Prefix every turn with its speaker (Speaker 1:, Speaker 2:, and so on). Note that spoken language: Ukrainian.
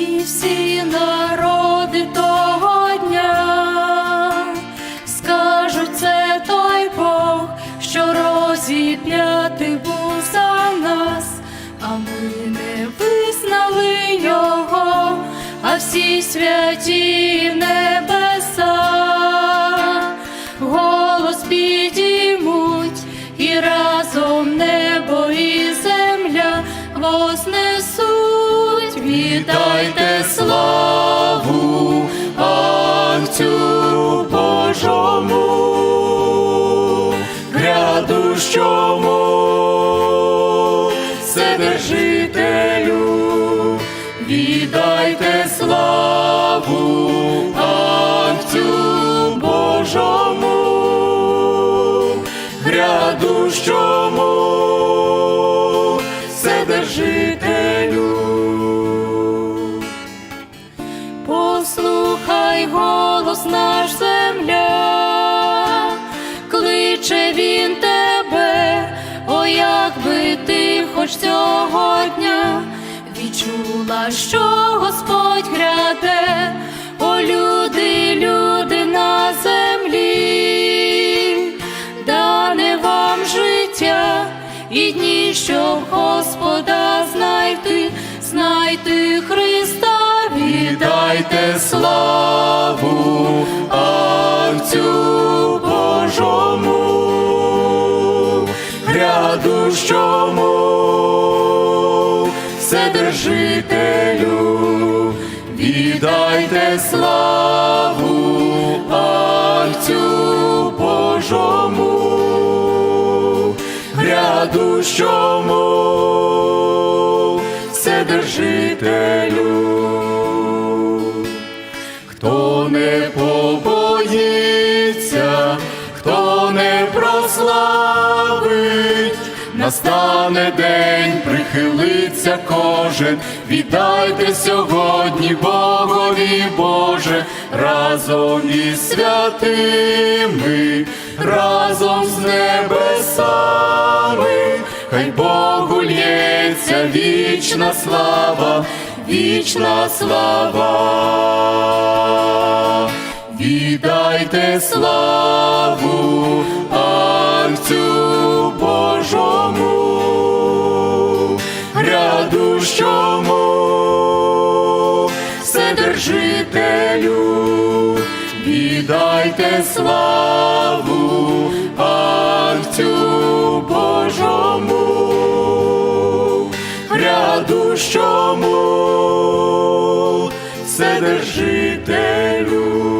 Speaker 1: і всі народи того дня. Скажуть це той Бог, що розіп'ятий був за нас, а ми не визнали його, а всі святі небеса, голос підіймуть, і разом небо і земля вознесуть. Вітайте славу Отцю Божому, грядущому, Вседержителю, віддайте славу Отцю Божому, грядущому, Послухай голос наш земля, кличе він тебе, о, як би ти хоч цього дня відчула, що Господь гряде, о люди, люди на землі, дане вам життя і дні, щоб Господа знайти, знайти Христа, віддайте славу грядущому, Вседержителю, віддайте славу Отцю Божому, грядущому, Вседержителю. Хто не побоїться, настане день, прихилиться кожен, віддайте сьогодні Богові Боже, разом із святими, разом з небесами, хай Богу лється вічна слава, вічна слава. Віддайте славу грядущому, Вседержителю, віддайте славу Отцю Божому, грядущому, Вседержителю.